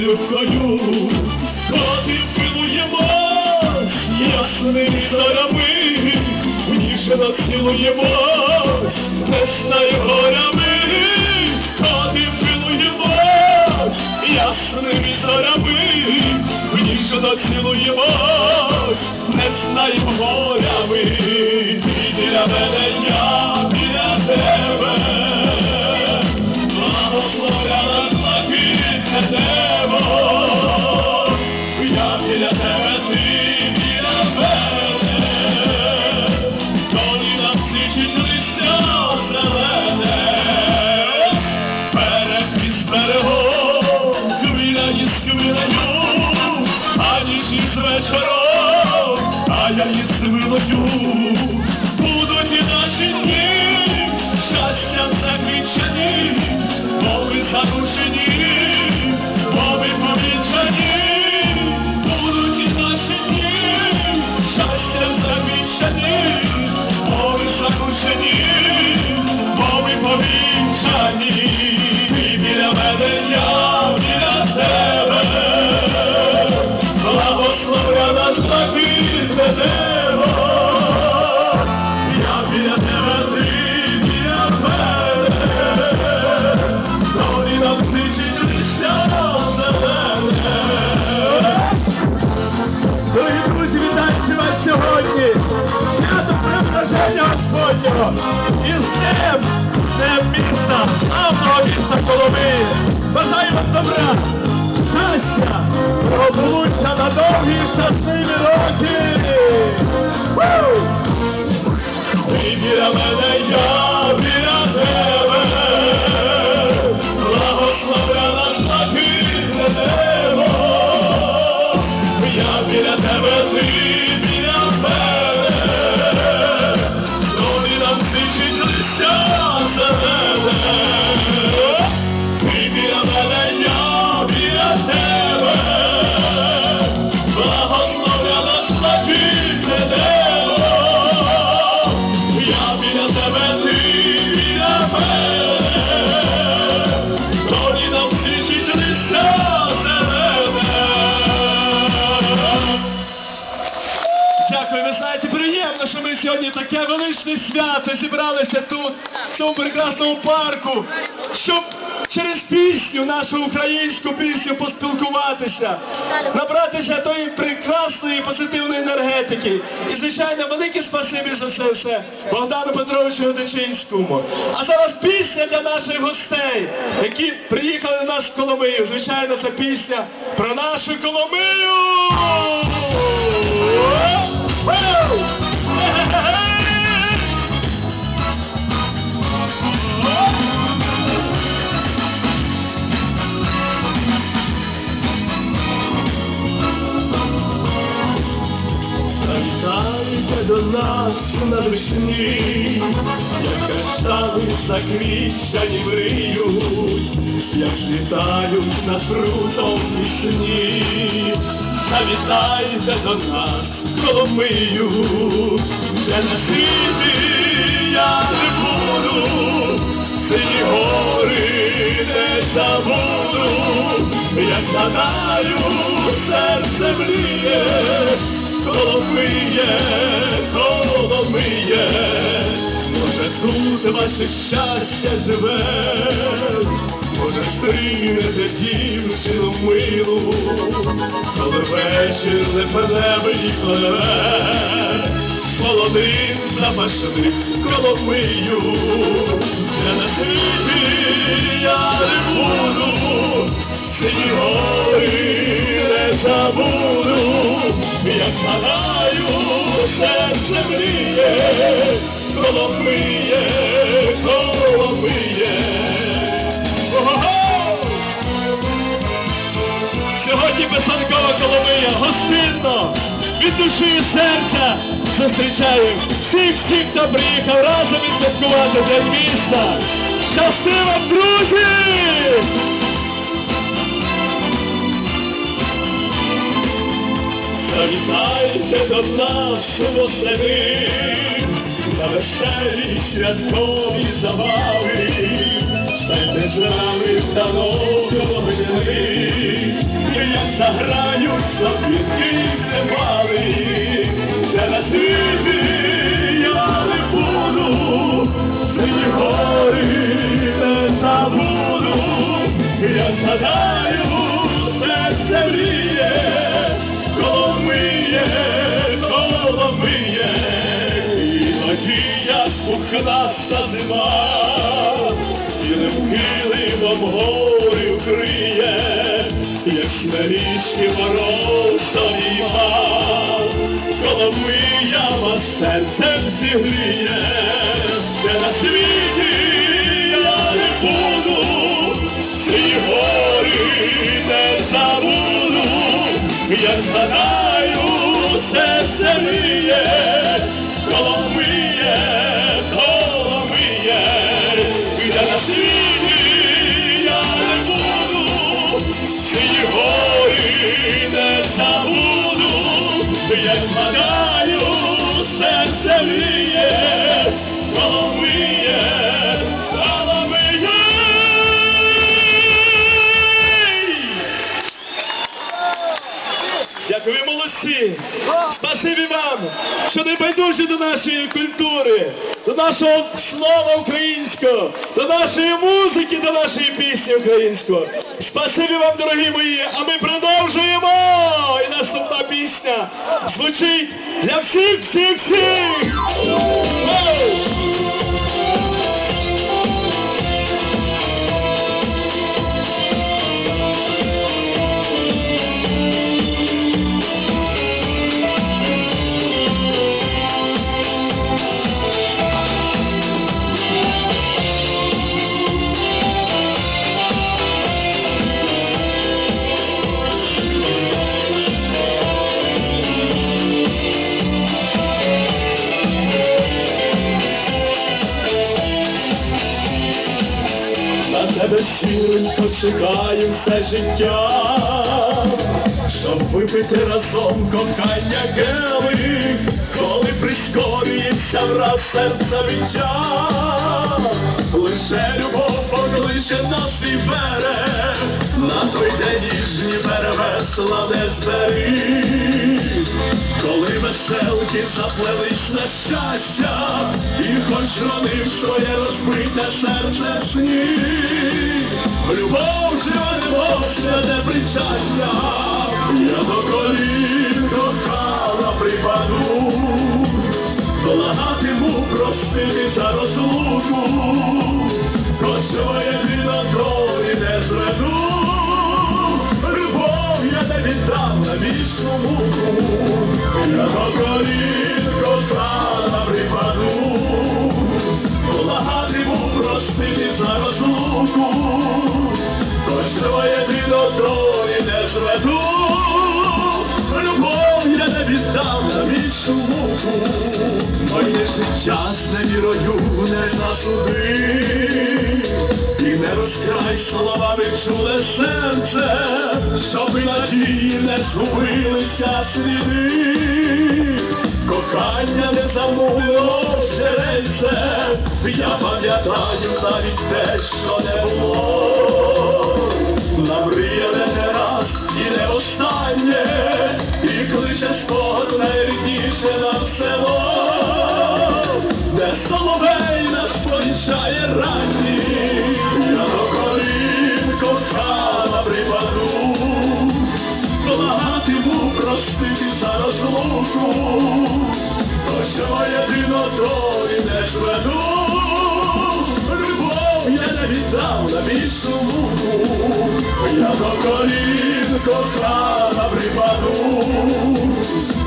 любкою, ходив пилуємо, ясними зорями, ніжно цілуємось, весною горями, ходив пилуємо, ясними зорями, ніжно цілуємось, весною горями, ти біля мене, я благополуччя на довгі щасливі роки! Ти біля мене, таке величне свято зібралися тут, в цьому прекрасному парку, щоб через пісню, нашу українську пісню, поспілкуватися, набратися тої прекрасної позитивної енергетики. І, звичайно, велике спасибі за це все Богдану Петровичу Годичинському. А зараз пісня для наших гостей, які приїхали до нас в Коломию. Звичайно, це пісня про нашу Коломию! Завітайте нас навесні, як каштани за заквічані мріють, як літають над прутом пісні. Завітайте до нас, Коломию, де на світі я не буду, сині гори не забуду, як згадаю, серце мріє, Коломиє, Коломиє, може тут ваше щастя живе, може стрінете дівчину милу, коли вечір не пливе і пливе, молодим запашних Коломию, я на світі я не буду, сині гори не забуду, згадаю, серце мріє, Коломиє, Коломиє. Сьогодні писанкова Коломия, гостинно, від душі і серця зустрічаю всіх, всіх, хто приїхав разом відсвяткувати День міста. Щасти вам, друзі! Завітайте до нас восени, на веселі святкові забави. з нами станок я як заграють сопітки Коломиє, Коломиє, і тоді як пухнаста зима, і невхиливом горі вкриє, як на річці мороз доніма, Коломия вас серцем зігріє, де на світі не байдужі до нашої культури, до нашого слова українського, до нашої музики, до нашої пісні української. Спасибі вам, дорогі мої, а ми продовжуємо! І наступна пісня звучить для всіх, всіх, всіх! Сіленько чекаю все життя, щоб випити разом кохання гели, коли прискорюється враз серця відча. Лише любов покличе на свій берег, на той день ніжні перевесла не зберіг. Коли веселки заплелись на щастя, і хоч ронив своє розбите серце сніг, любов жива немовся не причастя, я до колін кохала припаду, благатиму простити за розлуку, хоч своє віно долі не зведу, любов я не віддам на вічну муку, серце, щоб надії не згубилися сліди, кохання не замуло серце, я пам'ятаю навіть те, що не було, намріяне віддам на вічну муку, я до колін кохана припаду,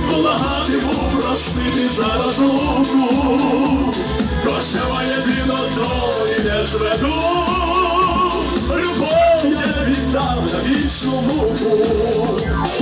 благатиму простити за розлуку, що єдино долі не зведу, любов я не віддам на вічну муку.